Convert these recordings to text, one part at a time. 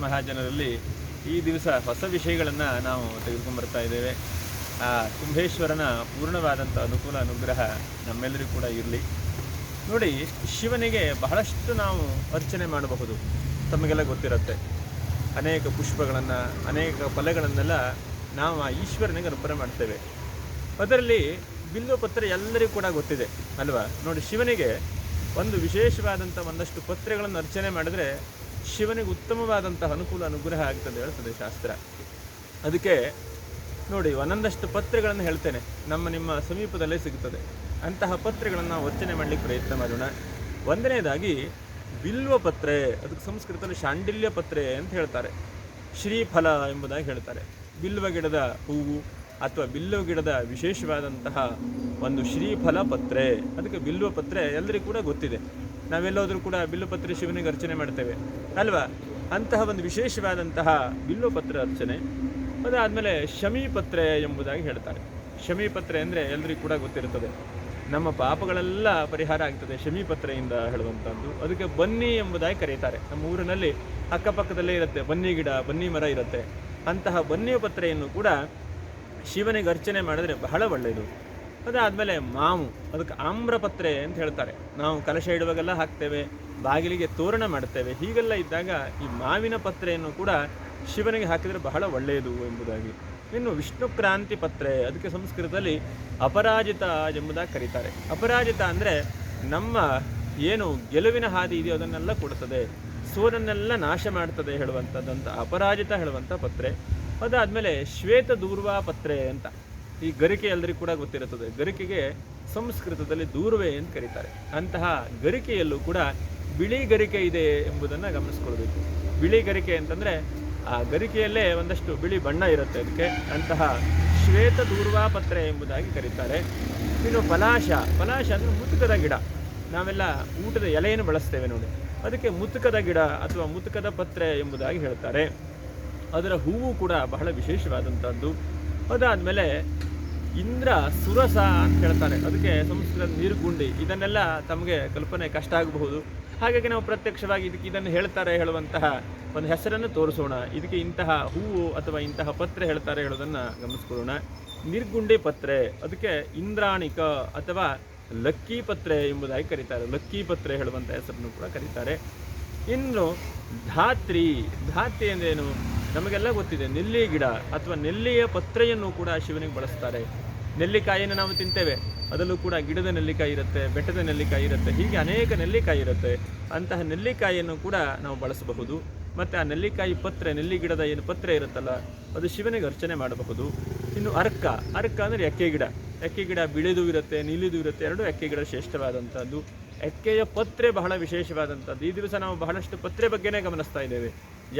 ಮಹಾಜನರಲ್ಲಿ ಈ ದಿವಸ ಹೊಸ ವಿಷಯಗಳನ್ನು ನಾವು ತೆಗೆದುಕೊಂಡ್ಬರ್ತಾ ಇದ್ದೇವೆ. ಆ ಕುಂಭೇಶ್ವರನ ಪೂರ್ಣವಾದಂಥ ಅನುಕೂಲ, ಅನುಗ್ರಹ ನಮ್ಮೆಲ್ಲರಿಗೂ ಕೂಡ ಇರಲಿ. ನೋಡಿ, ಶಿವನಿಗೆ ಬಹಳಷ್ಟು ನಾವು ಅರ್ಚನೆ ಮಾಡಬಹುದು. ತಮಗೆಲ್ಲ ಗೊತ್ತಿರುತ್ತೆ. ಅನೇಕ ಪುಷ್ಪಗಳನ್ನು, ಅನೇಕ ಫಲಗಳನ್ನೆಲ್ಲ ನಾವು ಆ ಈಶ್ವರನಿಗೆ ಅರ್ಪಣೆ ಮಾಡ್ತೇವೆ. ಅದರಲ್ಲಿ ಬಿಲ್ಲು ಪತ್ರ ಎಲ್ಲರಿಗೂ ಕೂಡ ಗೊತ್ತಿದೆ, ಅಲ್ವಾ? ನೋಡಿ, ಶಿವನಿಗೆ ಒಂದು ವಿಶೇಷವಾದಂಥ ಒಂದಷ್ಟು ಪತ್ರೆಗಳನ್ನು ಅರ್ಚನೆ ಮಾಡಿದ್ರೆ ಶಿವನಿಗೆ ಉತ್ತಮವಾದಂತಹ ಅನುಕೂಲ ಅನುಗ್ರಹ ಆಗ್ತದೆ ಹೇಳ್ತದೆ ಶಾಸ್ತ್ರ. ಅದಕ್ಕೆ ನೋಡಿ, ಒಂದೊಂದಷ್ಟು ಪತ್ರೆಗಳನ್ನು ಹೇಳ್ತೇನೆ. ನಮ್ಮ ನಿಮ್ಮ ಸಮೀಪದಲ್ಲೇ ಸಿಗುತ್ತದೆ. ಅಂತಹ ಪತ್ರೆಗಳನ್ನು ನಾವು ವರ್ಚನೆ ಮಾಡಲಿಕ್ಕೆ ಪ್ರಯತ್ನ ಮಾಡೋಣ. ಒಂದನೇದಾಗಿ, ಬಿಲ್ವ ಪತ್ರೆ ಅದಕ್ಕೆ ಸಂಸ್ಕೃತದಲ್ಲಿ ಶಾಂಡಿಲ್ಯ ಪತ್ರೆ ಅಂತ ಹೇಳ್ತಾರೆ. ಶ್ರೀಫಲ ಎಂಬುದಾಗಿ ಹೇಳ್ತಾರೆ. ಬಿಲ್ವ ಗಿಡದ ಹೂವು ಅಥವಾ ಬಿಲ್ವ ಗಿಡದ ವಿಶೇಷವಾದಂತಹ ಒಂದು ಶ್ರೀಫಲ ಪತ್ರೆ. ಅದಕ್ಕೆ ಬಿಲ್ವ ಪತ್ರೆ ಎಲ್ಲರಿಗೂ ಕೂಡ ಗೊತ್ತಿದೆ. ನಾವೆಲ್ಲೋದ್ರೂ ಕೂಡ ಬಿಲ್ವ ಪತ್ರೆ ಶಿವನಿಗೆ ಅರ್ಚನೆ ಮಾಡ್ತೇವೆ. ಅಲ್ವಾ? ಅಂತಹ ಒಂದು ವಿಶೇಷವಾದಂತಹ ಬಿಲ್ಲುಪತ್ರ ಪತ್ರ ಅರ್ಚನೆ. ಅದಾದಮೇಲೆ ಶಮಿ ಪತ್ರೆ ಎಂಬುದಾಗಿ ಹೇಳ್ತಾರೆ. ಶಮಿ ಪತ್ರೆ ಅಂದರೆ ಎಲ್ಲರಿಗೂ ಕೂಡ ಗೊತ್ತಿರುತ್ತದೆ. ನಮ್ಮ ಪಾಪಗಳೆಲ್ಲ ಪರಿಹಾರ ಆಗ್ತದೆ ಶಮಿ ಪತ್ರೆಯಿಂದ ಹೇಳುವಂಥದ್ದು. ಅದಕ್ಕೆ ಬನ್ನಿ ಎಂಬುದಾಗಿ ಕರೀತಾರೆ. ನಮ್ಮ ಊರಿನಲ್ಲಿ ಅಕ್ಕಪಕ್ಕದಲ್ಲೇ ಇರುತ್ತೆ. ಬನ್ನಿ ಗಿಡ, ಬನ್ನಿ ಮರ ಇರುತ್ತೆ. ಅಂತಹ ಬನ್ನಿ ಪತ್ರೆಯನ್ನು ಕೂಡ ಶಿವನಿಗೆ ಅರ್ಚನೆ ಮಾಡಿದ್ರೆ ಬಹಳ ಒಳ್ಳೆಯದು. ಅದಾದಮೇಲೆ ಮಾವು, ಅದಕ್ಕೆ ಆಮ್ರಪತ್ರೆ ಅಂತ ಹೇಳ್ತಾರೆ. ನಾವು ಕಲಶ ಇಡುವಾಗೆಲ್ಲ ಹಾಕ್ತೇವೆ, ಬಾಗಿಲಿಗೆ ತೋರಣ ಮಾಡ್ತೇವೆ. ಹೀಗೆಲ್ಲ ಇದ್ದಾಗ ಈ ಮಾವಿನ ಪತ್ರೆಯನ್ನು ಕೂಡ ಶಿವನಿಗೆ ಹಾಕಿದರೆ ಬಹಳ ಒಳ್ಳೆಯದು ಎಂಬುದಾಗಿ. ಇನ್ನು ವಿಷ್ಣು ಕ್ರಾಂತಿ ಪತ್ರೆ, ಅದಕ್ಕೆ ಸಂಸ್ಕೃತದಲ್ಲಿ ಅಪರಾಜಿತ ಎಂಬುದಾಗಿ ಕರೀತಾರೆ. ಅಪರಾಜಿತ ಅಂದರೆ ನಮ್ಮ ಏನು ಗೆಲುವಿನ ಹಾದಿ ಇದೆಯೋ ಅದನ್ನೆಲ್ಲ ಕೊಡುತ್ತದೆ ಸೋರನ್ನೆಲ್ಲ ನಾಶ ಮಾಡ್ತದೆ ಹೇಳುವಂಥದ್ದಂತ ಅಪರಾಜಿತ ಹೇಳುವಂಥ ಪತ್ರೆ. ಅದಾದಮೇಲೆ ಶ್ವೇತ ದೂರ್ವಾ ಪತ್ರೆ ಅಂತ. ಈ ಗರಿಕೆ ಎಲ್ಲರಿಗೂ ಕೂಡ ಗೊತ್ತಿರುತ್ತದೆ. ಗರಿಕೆಗೆ ಸಂಸ್ಕೃತದಲ್ಲಿ ದೂರ್ವೆ ಅಂತ ಕರೀತಾರೆ. ಅಂತಹ ಗರಿಕೆಯಲ್ಲೂ ಕೂಡ ಬಿಳಿ ಗರಿಕೆ ಇದೆ ಎಂಬುದನ್ನು ಗಮನಿಸ್ಕೊಳ್ಬೇಕು ಬಿಳಿ ಗರಿಕೆ ಅಂತಂದರೆ ಆ ಗರಿಕೆಯಲ್ಲೇ ಒಂದಷ್ಟು ಬಿಳಿ ಬಣ್ಣ ಇರುತ್ತೆ ಅದಕ್ಕೆ. ಅಂತಹ ಶ್ವೇತ ದೂರ್ವಾ ಪತ್ರೆ ಎಂಬುದಾಗಿ ಕರೀತಾರೆ. ಇನ್ನು ಪಲಾಶ ಪಲಾಶ ಅಂದರೆ ಮುತುಕದ ಗಿಡ. ನಾವೆಲ್ಲ ಊಟದ ಎಲೆಯನ್ನು ಬಳಸ್ತೇವೆ ನೋಡಿ. ಅದಕ್ಕೆ ಮುತುಕದ ಗಿಡ ಅಥವಾ ಮುತುಕದ ಪತ್ರೆ ಎಂಬುದಾಗಿ ಹೇಳ್ತಾರೆ. ಅದರ ಹೂವು ಕೂಡ ಬಹಳ ವಿಶೇಷವಾದಂಥದ್ದು ಅದಾದಮೇಲೆ ಇಂದ್ರ, ಸುರಸ ಅಂತ ಹೇಳ್ತಾರೆ. ಅದಕ್ಕೆ ಸಂಸ್ಕೃತ ನೀರುಗುಂಡಿ, ಇದನ್ನೆಲ್ಲ ತಮಗೆ ಕಲ್ಪನೆ ಕಷ್ಟ ಆಗಬಹುದು. ಹಾಗಾಗಿ ನಾವು ಪ್ರತ್ಯಕ್ಷವಾಗಿ ಇದಕ್ಕೆ ಇದನ್ನು ಹೇಳ್ತಾರೆ ಹೇಳುವಂತಹ ಒಂದು ಹೆಸರನ್ನು ತೋರಿಸೋಣ. ಇದಕ್ಕೆ ಇಂತಹ ಹೂವು ಅಥವಾ ಇಂತಹ ಪತ್ರೆ ಹೇಳ್ತಾರೆ ಹೇಳೋದನ್ನು ಗಮನಿಸ್ಕೊಳ್ಳೋಣ. ನಿರ್ಗುಂಡಿ ಪತ್ರೆ, ಅದಕ್ಕೆ ಇಂದ್ರಾಣಿಕ ಅಥವಾ ಲಕ್ಕಿ ಪತ್ರೆ ಎಂಬುದಾಗಿ ಕರೀತಾರೆ. ಲಕ್ಕಿ ಪತ್ರೆ ಹೇಳುವಂಥ ಹೆಸರನ್ನು ಕೂಡ ಕರೀತಾರೆ. ಇನ್ನು ಧಾತ್ರಿ ಧಾತ್ರಿ ಅಂದ್ರೇನು ನಮಗೆಲ್ಲ ಗೊತ್ತಿದೆ, ನೆಲ್ಲಿ ಗಿಡ ಅಥವಾ ನೆಲ್ಲಿಯ ಪತ್ರೆಯನ್ನು ಕೂಡ ಶಿವನಿಗೆ ಬಳಸ್ತಾರೆ. ನೆಲ್ಲಿಕಾಯಿಯನ್ನು ನಾವು ತಿಂತೇವೆ, ಅದರಲ್ಲೂ ಕೂಡ ಗಿಡದ ನೆಲ್ಲಿಕಾಯಿ ಇರುತ್ತೆ, ಬೆಟ್ಟದ ನೆಲ್ಲಿಕಾಯಿ ಇರುತ್ತೆ, ಹೀಗೆ ಅನೇಕ ನೆಲ್ಲಿಕಾಯಿ ಇರುತ್ತೆ. ಅಂತಹ ನೆಲ್ಲಿಕಾಯಿಯನ್ನು ಕೂಡ ನಾವು ಬಳಸಬಹುದು. ಮತ್ತು ಆ ನೆಲ್ಲಿಕಾಯಿ ಪತ್ರೆ, ನೆಲ್ಲಿ ಗಿಡದ ಏನು ಪತ್ರೆ ಇರುತ್ತಲ್ಲ, ಅದು ಶಿವನಿಗೆ ಅರ್ಚನೆ ಮಾಡಬಹುದು. ಇನ್ನು ಅರ್ಕ ಅರ್ಕ ಅಂದರೆ ಎಕ್ಕೆ ಗಿಡ. ಎಕ್ಕೆ ಗಿಡ ಬಿಳಿದು ಇರುತ್ತೆ, ನೀಲಿದು ಇರುತ್ತೆ, ಎರಡು ಎಕ್ಕೆ ಗಿಡ ಶ್ರೇಷ್ಠವಾದಂಥದ್ದು. ಎಕ್ಕೆಯ ಪತ್ರೆ ಬಹಳ ವಿಶೇಷವಾದಂಥದ್ದು. ಈ ದಿವಸ ನಾವು ಬಹಳಷ್ಟು ಪತ್ರೆ ಬಗ್ಗೆನೇ ಗಮನಿಸ್ತಾ ಇದ್ದೇವೆ.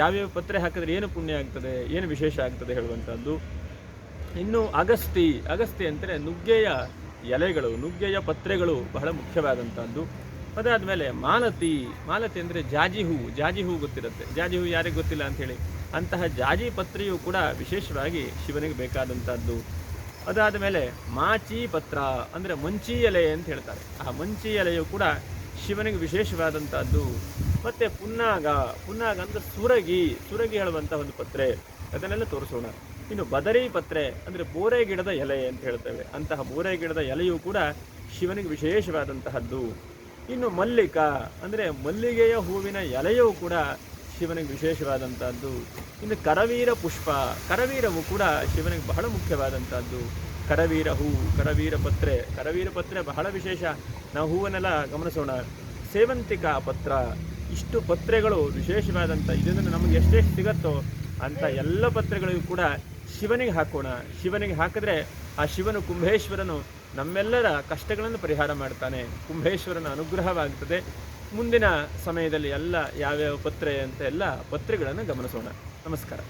ಯಾವ್ಯಾವ ಪತ್ರೆ ಹಾಕಿದ್ರೆ ಏನು ಪುಣ್ಯ ಆಗ್ತದೆ, ಏನು ವಿಶೇಷ ಆಗ್ತದೆ ಹೇಳುವಂಥದ್ದು. ಇನ್ನು ಅಗಸ್ತಿ ಅಗಸ್ತಿ ಅಂದರೆ ನುಗ್ಗೆಯ ಎಲೆಗಳು, ನುಗ್ಗೆಯ ಪತ್ರೆಗಳು ಬಹಳ ಮುಖ್ಯವಾದಂಥದ್ದು. ಅದಾದಮೇಲೆ ಮಾಲತಿ ಮಾಲತಿ ಅಂದರೆ ಜಾಜಿ ಹೂವು ಜಾಜಿ ಹೂವು ಗೊತ್ತಿರುತ್ತೆ. ಜಾಜಿ ಹೂವು ಯಾರಿಗೆ ಗೊತ್ತಿಲ್ಲ ಅಂಥೇಳಿ ಅಂತಹ ಜಾಜಿ ಪತ್ರೆಯು ಕೂಡ ವಿಶೇಷವಾಗಿ ಶಿವನಿಗೆ ಬೇಕಾದಂಥದ್ದು. ಅದಾದ ಮೇಲೆ ಮಾಚಿ ಪತ್ರ ಅಂದರೆ ಮಂಚಿ ಎಲೆ ಅಂತ ಹೇಳ್ತಾರೆ. ಆ ಮಂಚಿ ಎಲೆಯು ಕೂಡ ಶಿವನಿಗೆ ವಿಶೇಷವಾದಂಥದ್ದು. ಮತ್ತು ಪುನ್ನಾಗ ಪುನ್ನಾಗ ಅಂದರೆ ಸುರಗಿ ಸುರಗಿ ಹೇಳುವಂಥ ಒಂದು ಪತ್ರೆ. ಅದನ್ನೆಲ್ಲ ತೋರಿಸೋಣ. ಇನ್ನು ಬದರಿ ಪತ್ರೆ ಅಂದರೆ ಬೋರೆ ಗಿಡದ ಎಲೆ ಅಂತ ಹೇಳ್ತೇವೆ. ಅಂತಹ ಬೋರೆ ಗಿಡದ ಎಲೆಯು ಕೂಡ ಶಿವನಿಗೆ ವಿಶೇಷವಾದಂತಹದ್ದು. ಇನ್ನು ಮಲ್ಲಿಕ ಅಂದರೆ ಮಲ್ಲಿಗೆಯ ಹೂವಿನ ಎಲೆಯೂ ಕೂಡ ಶಿವನಿಗೆ ವಿಶೇಷವಾದಂಥದ್ದು ಇನ್ನು ಕರವೀರ ಪುಷ್ಪ, ಕರವೀರವು ಕೂಡ ಶಿವನಿಗೆ ಬಹಳ ಮುಖ್ಯವಾದಂಥದ್ದು ಕರವೀರ ಹೂವು ಕರವೀರ ಪತ್ರೆ ಕರವೀರ ಪತ್ರೆ ಬಹಳ ವಿಶೇಷ. ನಾವು ಹೂವನ್ನೆಲ್ಲ ಗಮನಿಸೋಣ. ಸೇವಂತಿಕಾ ಪತ್ರ ಇಷ್ಟು ಪತ್ರೆಗಳು ವಿಶೇಷವಾದಂಥ ಇದನ್ನು ನಮಗೆ ಎಷ್ಟೆಷ್ಟು ಸಿಗತ್ತೋ ಅಂತ ಎಲ್ಲ ಪತ್ರೆಗಳಿಗೂ ಕೂಡ ಶಿವನಿಗೆ ಹಾಕೋಣ. ಶಿವನಿಗೆ ಹಾಕಿದ್ರೆ ಆ ಶಿವನು ಕುಂಭೇಶ್ವರನು ನಮ್ಮೆಲ್ಲರ ಕಷ್ಟಗಳನ್ನು ಪರಿಹಾರ ಮಾಡ್ತಾನೆ. ಕುಂಭೇಶ್ವರನ ಅನುಗ್ರಹವಾಗ್ತದೆ. ಮುಂದಿನ ಸಮಯದಲ್ಲಿ ಎಲ್ಲ ಯಾವ್ಯಾವ ಪತ್ರೆ ಅಂತ ಎಲ್ಲ ಪತ್ರೆಗಳನ್ನು ಗಮನಿಸೋಣ. ನಮಸ್ಕಾರ.